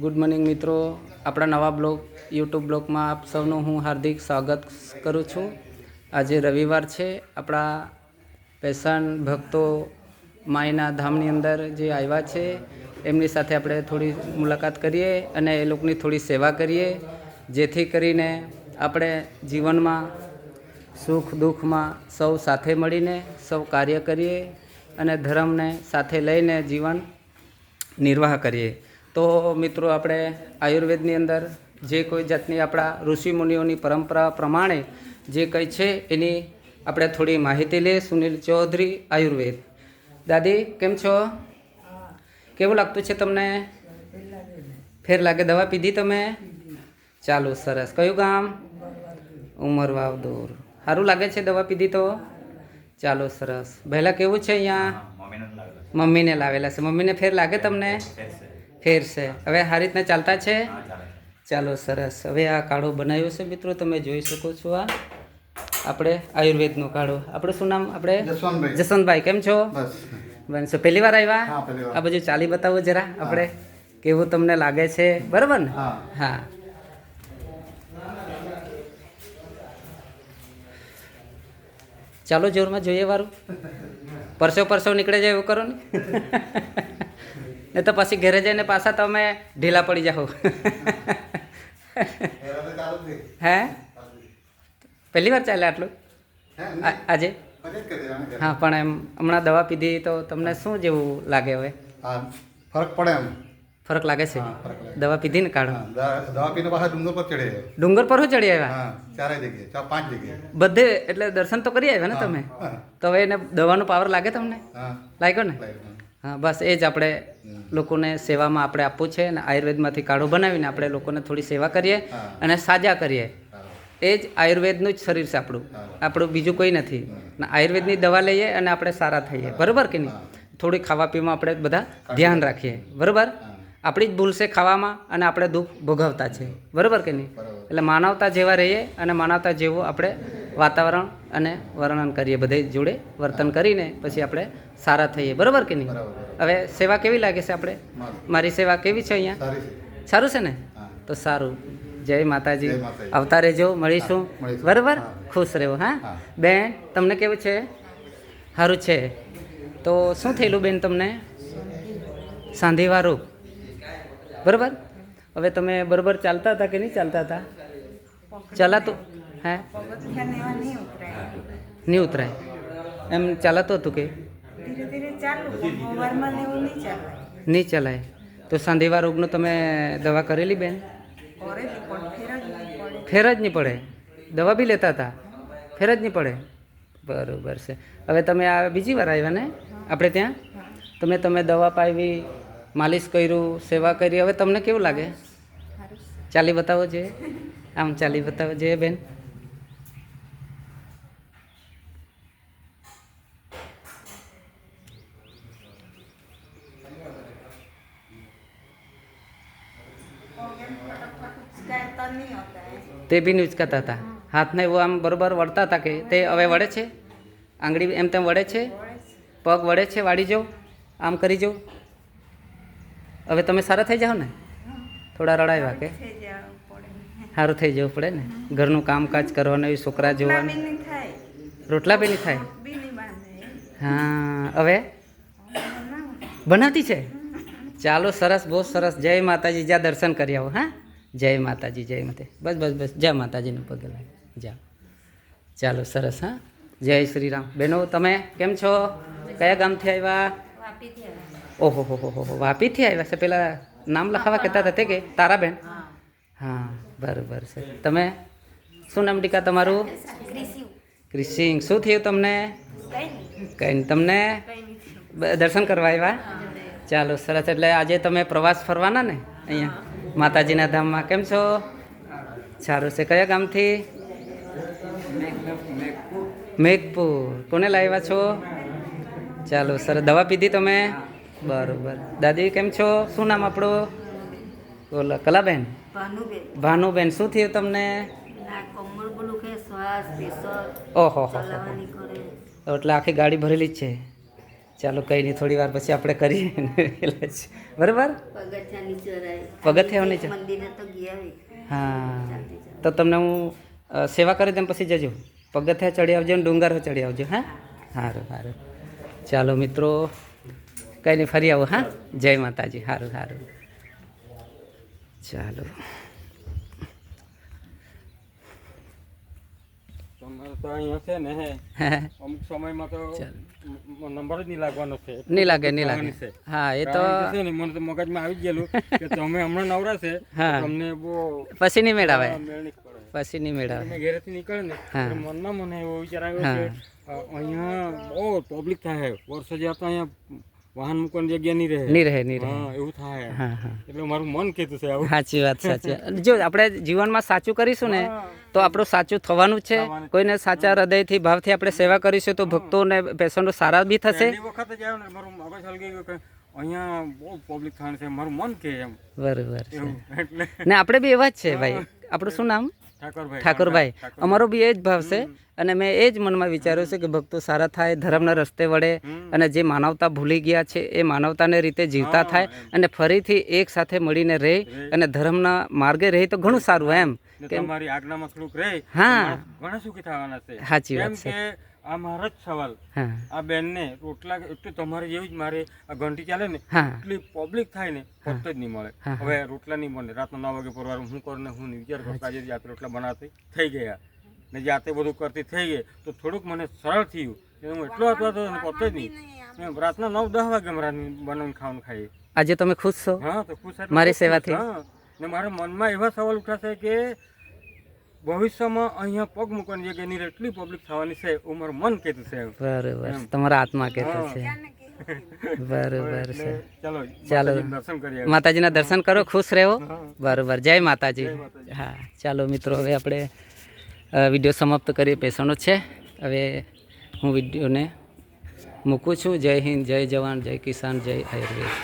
Good morning મિત્રો. આપણા નવા બ્લોગ, યુટ્યુબ બ્લોગમાં આપ સૌનું હું હાર્દિક સ્વાગત કરું છું. આજે રવિવાર છે. આપણા પેશન ભક્તો માયના ધામની અંદર જે આવ્યા છે, એમની સાથે આપણે થોડી મુલાકાત કરીએ અને એ લોકોની થોડી સેવા કરીએ, જેથી કરીને આપણે જીવનમાં સુખ દુઃખમાં સૌ સાથે મળીને સૌ કાર્ય કરીએ અને ધર્મને સાથે લઈને જીવન નિર્વાહ કરીએ. તો મિત્રો આપણે આયુર્વેદની અંદર જે કોઈ જાતની આપણા ઋષિમુનિઓની પરંપરા પ્રમાણે જે કંઈ છે એની આપણે થોડી માહિતી લઈએ. સુનિલ ચૌધરી આયુર્વેદ. દાદી કેમ છો? કેવું લાગતું છે તમને? ફેર લાગે? દવા પીધી તમે? ચાલો સરસ. કયું ગામ? ઉમર વાવ દૂર સારું લાગે છે દવા પીધી તો? ચાલો સરસ. પહેલાં કેવું છે અહીંયા? મમ્મીને લાવેલા છે. મમ્મીને ફેર લાગે તમને? ફેર છે. હવે આ રીતના ચાલતા છે? ચાલો સરસ. હવે આ કાળો બનાવ્યો છે મિત્રો તમે જોઈ શકો છો આ. આપણે આયુર્વેદનો કાળો. આપણું શું નામ આપણે? જસવંતભાઈ. કેમ છો? બસ. બનશો પહેલી વાર આવ્યા? હા, પહેલી વાર. આ બાજુ ચાલી બતાવો જરા આપણે. કેવું તમને લાગે છે? બરાબર ને? હા. હા. ચાલો જોરમાં જોઈએ વારું. પરસો પરસો નીકળે જાય એવું કરો ને. ને તો પછી ઘરે જઈને પાછા તમે ઢીલા પડી જાઓ. હે? પહેલી વાર ચાલે આટલું? આજે? હા પણ એમ હમણાં દવા પીધી તો તમને શું જેવું લાગે હવે? ફરક પડે એમ. ફરક લાગે છે. દવા પીધી ને કાઢો. દવા પીને પાછા ડુંગર પર ચડે ડુંગર પર હું ચડી આવ્યા? હા ચારે જગ્યાએ ચાર પાંચ જગ્યાએ. બધે એટલે દર્શન તો કરી આવ્યા ને તમે? તો હવે એને દવાનો પાવર લાગે તમને? લાગ્યો ને. હા બસ એ જ આપણે લોકોને સેવામાં આપણે આપવું છે અને આયુર્વેદમાંથી કાઢો બનાવીને આપણે લોકોને થોડી સેવા કરીએ અને સાજા કરીએ. એ જ આયુર્વેદનું જ શરીર છે આપણું. આપણું બીજું કોઈ નથી. આયુર્વેદની દવા લઈએ અને આપણે સારા થઈએ. બરાબર કે નહીં? થોડી ખાવા પીવામાં આપણે બધા ધ્યાન રાખીએ. બરાબર? આપણી જ ભૂલ છે ખાવામાં અને આપણે દુઃખ ભોગવતા છે. બરાબર કે નહીં? એટલે માનવતા જેવા રહીએ અને માનવતા જેવું આપણે વાતાવરણ અને વર્ણન કરીએ બધે જોડે વર્તન કરીને પછી આપણે સારા થઈએ. બરાબર કે નહીં? હવે સેવા કેવી લાગે છે આપણે? મારી. સેવા કેવી છે અહીંયા? સારું છે. ને? તો સારું. જય માતાજી. આવતા રહેજો મળીશું. બરાબર? ખુશ રહેવો હા. બેન તમને કેવું છે? સારું છે. તો શું થયેલું બેન તમને? સાંધીવાળું બરાબર? હવે તમે બરાબર ચાલતા હતા કે નહીં ચાલતા હતા? ચાલાતું હે? નહીં ઉતરાય. એમ ચાલતું હતું કે? નહીં ચાલે ચલાય. તો સાંધેવા રોગનો તમે દવા કરેલી બેન? ફેર જ નહીં પડે. જ દવા બી લેતા હતા. ફેર જ નહીં પડે. બરોબર છે. હવે તમે આ બીજી વાર આવ્યા ને? આપણે ત્યાં? તમે તમે દવા પાવી માલિશ કર્યું સેવા કરી. હવે તમને કેવું લાગે? ચાલી બતાવો જે. આમ ચાલી બતાવો છે બેન. તે બી નહીં ઉચકાતા હતા. હાથને એવું આમ બરોબર વળતા હતા કે તે હવે વળે છે? આંગળી એમ તેમ વળે છે? પગ વળે છે? વાળી જાઓ. આમ કરી જાઓ. હવે તમે સારા થઈ જાઓ ને? થોડા રડાવ્યા કે? સારું થઈ જવું પડે ને? ઘરનું કામકાજ કરવાનું એ છોકરા જોવાનું. રોટલા બી નહીં થાય. હા હવે? બનાવો. બનાવતી છે? ચાલો સરસ બહુ સરસ. જય માતાજી જ્યાં દર્શન કરી આવો હા? જય માતાજી, જય માતા, બસ બસ બસ જય માતાજીને પગે લાગે. જા. ચાલો, સરસ, હા? જય શ્રી રામ બહેનો તમે કેમ છો? કયા ગામથી આવ્યા? ઓહો, હો હો હો વાપીથી આવ્યા છે? પેલા નામ લખાવા કહેતા હતા તે કે? તારાબેન? હા, બરાબર છે. તમે? શું નામ ટીકા તમારું? ક્રિસિંગ. શું થયું તમને? કંઈ તમને? દર્શન કરવા આવ્યા? ચાલો, સરસ. એટલે આજે તમે પ્રવાસ ફરવાના ને અહીંયા? માતાજીના ધામમાં કેમ છો? સારું છે. કયા ગામથી? મેઘપુર. કોને લાવ્યા છો? ચાલો સરસ. દવા પીધી તમે? બરોબર. દાદી કેમ છો? શું નામ આપણું? બોલો કલાબેન? ભાનુબેન. શું થયું તમને? ઓહો એટલે આખી ગાડી ભરેલી જ છે. ચાલો કંઈ નહીં, થોડી વાર પછી આપણે કરીએ બરાબર? પગથિયાઓની. હા. તો તમને હું સેવા કરી દઉં પછી જજો. પગથિયા ચડી આવજો ને ડુંગર ચડી આવજો, હા? સારું સારું ચાલો મિત્રો, કંઈ નહીં, ફરી આવો, હા? જય માતાજી. સારું સારું ચાલો તમારે તો અહીંયા છે ને અમુક સમયમાં તો નંબર જ નહીં લાગવાનો છે. નહીં લાગે નહીં લાગે. હા એ તો છે ને મને તો મગજમાં આવી ગયેલું કે તમે હમણાં નવરા છે તમને બહુ પછી નહીં મેળાવે પછી નહીં મેળાવે તમે ઘરેથી નીકળે ને મનમાં મને એવો વિચાર આવ્યો. કે અહીંયા બહુ પબ્લિક થાય વર્ષો જ્યાં તો અહીંયા વાહન મૂકવાની જગ્યા નહીં રહે. નહીં રહે નહીં રહે. એવું થાય. હા હા. એટલે મારું મન કહેતું છે આવું. સાચી વાત સાચી જો આપણે જીવનમાં સાચું કરીશું ને તો આપણું સાચું થવાનું છે. કોઈને સાચા હૃદયથી ભાવથી આપણે સેવા કરીશું તો ભક્તોને પેશન્ટો સારા બી થશે. વખત જ આવ્યો ને મારું મગજ હલગી ગયું કે અહીંયા બહુ પબ્લિક થવાનું છે મારું મન કે એમ. બરાબર એટલે. ને આપણે બી એવા જ છે ભાઈ. આપણું શું નામ? ઠાકોરભાઈ અમારો બી એ જ ભાવ છે. અને મેં એ જ મનમાં વિચાર્યું છે કે ભક્તો સારા થાય ધર્મના રસ્તે વળે અને જે માનવતા ભૂલી ગયા છે એ માનવતાને રીતે જીવતા થાય અને ફરીથી એક સાથે મળીને રહે અને ધર્મના માર્ગે રહે તો ઘણું સારું એમ. તમારી આજ્ઞામાં થોડુંક રહે. હા. ઘણા સુખી થવાના છે. સાચી વાત છે. આ મારો જ સવાલ. આ બેનને રોટલા એટલું તમારે જેવું જ મારે આ ઘંટી ચાલે ને એટલી પબ્લિક થાય ને ફક્ત જ નહીં મળે. હવે રોટલા નહીં મળે. રાતના નવ વાગે પરવાર હું કરું ને હું વિચાર કરું આજે જાતે રોટલા બનાવતી થઈ ગયા. ને જાતે બધું કરતી થઈ ગઈ. તો થોડુંક મને સરળ થયું. હું એટલો હતો તો ફક્ત જ નહીં રાતના નવ દસ વાગે મારા બનાવીને ખાવાનું ખાઈએ. આજે તમે ખુશ છો? હા તો ખુશ મારી સેવાથી? હા. ને મારા મનમાં એવા સવાલ ઉઠાશે કે ભવિષ્યમાં અહીંયા પગ મૂકવાની જગ્યાએ ની એટલી પબ્લિક થવાની છે ઉમર મન કહેતું છે બરોબર તમારા આત્મા કહેતો છે. બરોબર છે. ચાલો ચાલો. માતાજીના દર્શન કરીએ માતાજીના દર્શન કરો ખુશ રહો બરોબર. જય માતાજી. હા ચાલો મિત્રો હવે આપણે વીડિયો સમાપ્ત કરીએ. પેશન્ટો છે. હવે હું વિડીયોને મૂકું છું. જય હિન્દ જય જવાન જય કિસાન જય આયુર્વેદ.